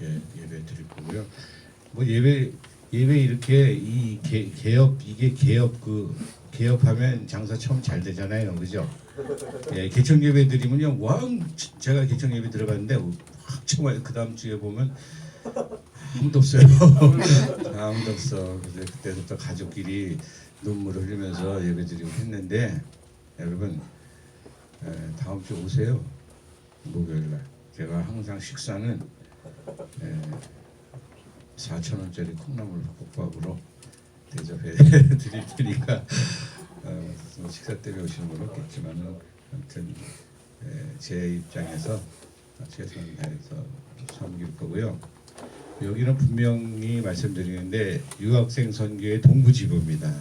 이렇게 예배 드릴 거고요. 뭐 예배 예배 이렇게 이 개, 개업 이게 개업 그 개업하면 장사 처음 잘 되잖아요, 그죠? 예, 개청 예배 드리면요, 왕 제가 개청 예배 들어봤는데 확 정말 그 다음 주에 보면 아무도 없어요. 아무도 없어. 그래서 그때부터 가족끼리 눈물 흘리면서 예배 드리고 했는데 여러분 에, 다음 주 오세요. 목요일 날 제가 항상 식사는 4천 원짜리 콩나물 국밥으로 대접해 드릴 테니까 어, 뭐 식사 때문에 오시는 건 없겠지만은 아무튼 에, 제 입장에서 최선을 다해서 섬길 거고요. 여기는 분명히 말씀드리는데 유학생 선교의 동부지부입니다.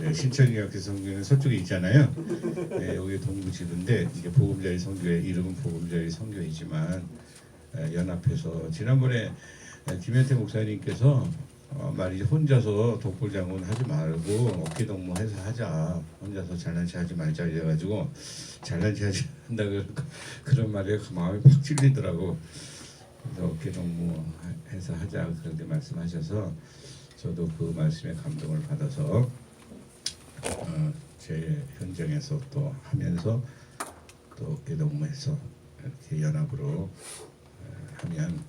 네, 신천 유학생 선교는 서쪽에 있잖아요. 네, 여기 동부지부인데 이게 보금자리 선교의 이름은 보금자리 선교이지만 에, 연합해서 지난번에 에, 김현태 목사님께서 어, 말이지 혼자서 독불장군 하지 말고 어깨동무해서 하자. 혼자서 잘난 체 하지 말자 이래가지고 잘난 체 하지 한다 그 그런 말에 마음이 팍 찔리더라고. 그래서 어깨동무해서 하자 그렇게 말씀하셔서 저도 그 말씀에 감동을 받아서 어, 제 현장에서 또 하면서 또 어깨동무해서 이렇게 연합으로 어, 하면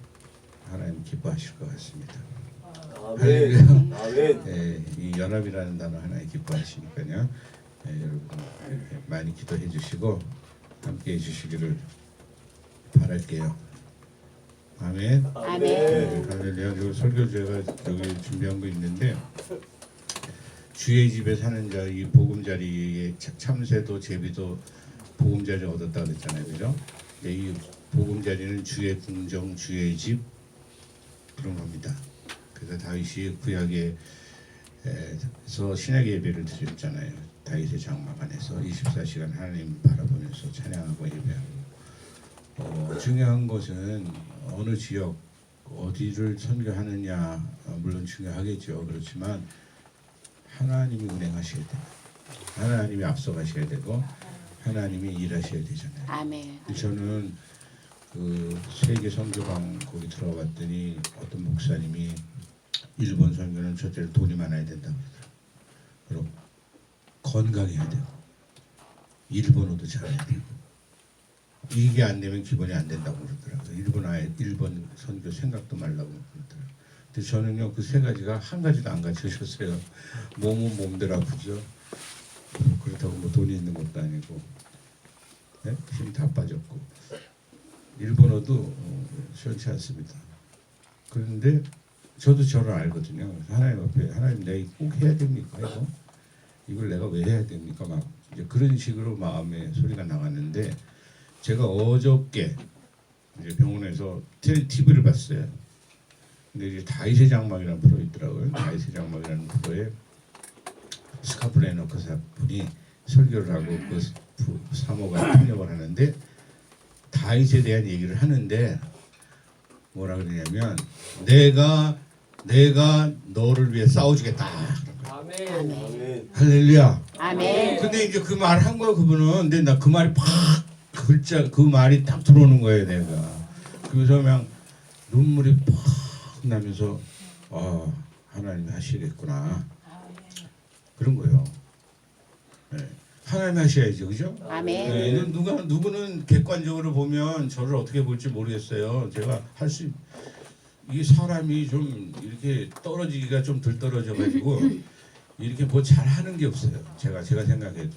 하나님 기뻐하실 것 같습니다. 아멘. 아멘. 예, 이 연합이라는 단어 하나에 기뻐하시니까요. 예, 여러분 이렇게 많이 기도해 주시고 함께 해 주시기를 바랄게요. 아멘. 아멘. 네, 할렐루야. 저 설교 제가 여기 준비한 거 있는데 주의 집에 사는 자 이 보금자리의 참- 참새도 제비도 보금자리 얻었다 그랬잖아요, 그죠? 근데 이 보금자리는 주의 궁정, 주의 집 그런 겁니다. 그래서 다윗이 구약에서 신약 예배를 드렸잖아요. 다윗의 장막 안에서 24시간 하나님 바라보면서 찬양하고 예배하고 어, 중요한 것은 어느 지역 어디를 선교하느냐 어, 물론 중요하겠죠. 그렇지만 하나님이 운행하셔야 돼요. 하나님이 앞서가셔야 되고 하나님이 일하셔야 되잖아요. 아멘. 저는 그 세계 선교방 거기 들어가 봤더니 어떤 목사님이 일본 선교는 첫째로 돈이 많아야 된다고 그러더라고요. 건강해야 되고 일본어도 잘해야 되고 이게 안 되면 기본이 안 된다고 그러더라고요. 일본 아예 일본 선교 생각도 말라고 그러더라고요. 근데 저는요 그 세 가지가 한 가지도 안 갖춰졌어요. 몸은 몸대로 아프죠. 뭐 그렇다고 뭐 돈이 있는 것도 아니고 네? 힘다 빠졌고 일본어도 어, 시원치 않습니다. 그런데 저도 저를 알거든요. 하나님 앞에 하나님 내가 꼭 해야 됩니까 이거 이걸 내가 왜 해야 됩니까 막 이제 그런 식으로 마음에 소리가 나갔는데 제가 어저께 이제 병원에서 TV를 봤어요. 근데 이제 다이세 장막이라는 프로 있더라고요. 다이세 장막이라는 프로에 스카프레너크 분이 설교를 하고 그 부- 사모가 통역을 하는데 다윗에 대한 얘기를 하는데 뭐라 그러냐면 내가 내가 너를 위해 싸워주겠다. 아멘. 할렐루야. 아멘. 근데 이제 그말한 거야 그분은. 근데 나 그 말이 팍 글자 그 말이 딱 들어오는 거예요 내가. 그래서 그냥 눈물이 팍 나면서 아 하나님이 하시겠구나 그런 거예요. 네. 하나님이 하셔야죠, 그죠? 아멘. 네, 이건 누가 누구는 객관적으로 보면 저를 어떻게 볼지 모르겠어요. 제가 할 수 이게 사람이 좀 이렇게 떨어지기가 좀 덜 떨어져 가지고 이렇게 뭐 잘하는 게 없어요. 제가 제가 생각해도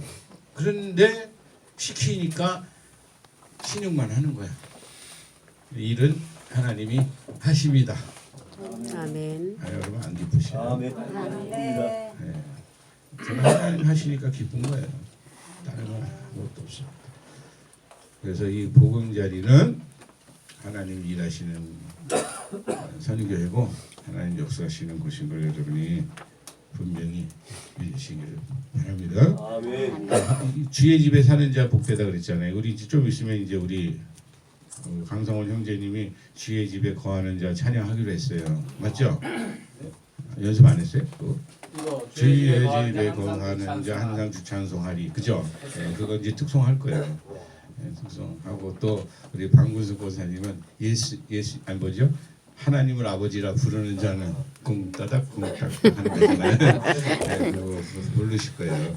그런데 시키니까 신용만 하는 거야. 일은 하나님이 하십니다. 아멘. 아, 여러분 안 기쁘시나요? 아멘. 네. 저는 하나님 하시니까 기쁜 거예요. 다른 건 아무것도 없어요. 그래서 이 복음 자리는 하나님 일하시는 선교회고 하나님 역사하시는 곳인 걸 여러분이 분명히 믿으시기를 바랍니다. 아멘. 이 주의 집에 사는 자 복되다 그랬잖아요. 우리 이제 좀 있으면 이제 우리 어, 강성원 형제님이 주의 집에 거하는 자 찬양하기로 했어요. 맞죠? 연습 안 했어요? 또? 이거 주의 집에 거하는 거하는 자 항상 주찬송하리 그죠? 예, 그거 이제 특송할 거예요. 예, 특송하고 또 우리 방구수 고사님은 예수 예수 아니 뭐죠? 하나님을 아버지라 부르는 자는 쿵따닥 쿵따닥 하는 거잖아요. 네, 그거 모르실 거예요.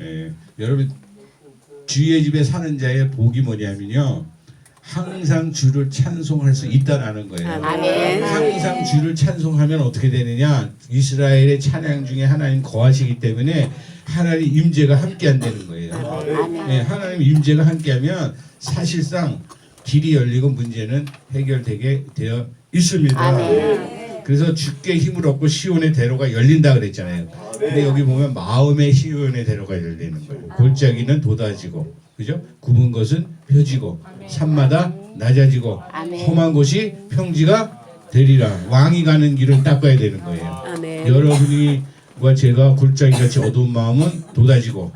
예, 여러분 주의 집에 사는 자의 복이 뭐냐면요. 항상 주를 찬송할 수 있다라는 거예요. 아멘. 항상 주를 찬송하면 어떻게 되느냐? 이스라엘의 찬양 중에 하나님 거하시기 때문에 하나님 임재가 함께 한다는 거예요. 아멘. 네, 하나님 임재가 함께하면 사실상 길이 열리고 문제는 해결되게 되어 있습니다. 아멘. 그래서 주께 힘을 얻고 시온의 대로가 열린다 그랬잖아요. 근데 여기 보면 마음의 시온의 대로가 열리는 거예요. 골짜기는 돋아지고, 그죠? 굽은 것은 펴지고, 산마다 낮아지고. 험한 곳이 평지가 되리라. 왕이 가는 길을 닦아야 되는 거예요. 아멘. 여러분이와 제가 골짜기 같이 어두운 마음은 돋아지고,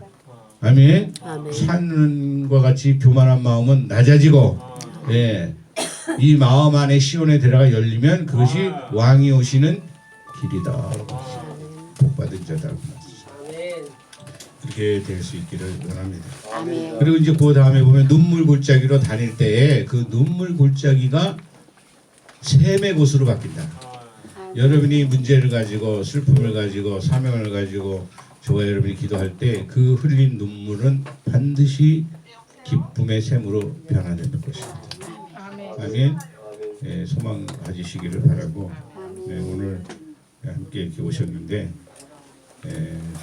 아멘. 아멘. 산과 같이 교만한 마음은 낮아지고, 예, 이 마음 안에 시온의 대로가 열리면 그것이 왕이 오시는 길이다. 복 받은 자다. 아멘. 그렇게 될 수 있기를 원합니다. 아멘. 그리고 이제 그 다음에 보면 눈물 골짜기로 다닐 때에 그 눈물 골짜기가 샘의 곳으로 바뀐다. 여러분이 문제를 가지고 슬픔을 가지고 사명을 가지고 저와 여러분이 기도할 때 그 흘린 눈물은 반드시 기쁨의 샘으로 변화되는 것입니다. 아멘. 예, 소망 가지시기를 바라고 네, 오늘 함께 이렇게 오셨는데 예,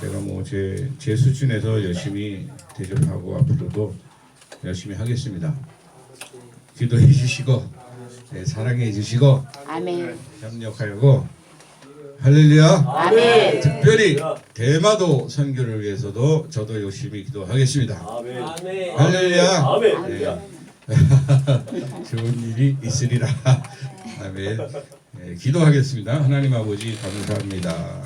제가 뭐 제 제 수준에서 열심히 대접하고 앞으로도 열심히 하겠습니다. 기도해 주시고 예, 사랑해 주시고 아멘. 협력하려고 할렐루야. 아멘. 특별히 대마도 선교를 위해서도 저도 열심히 기도하겠습니다. 아멘. 아멘. 할렐루야. 아멘. 네. 좋은 일이 있으리라. 아멘. 예, 기도하겠습니다. 하나님 아버지 감사합니다.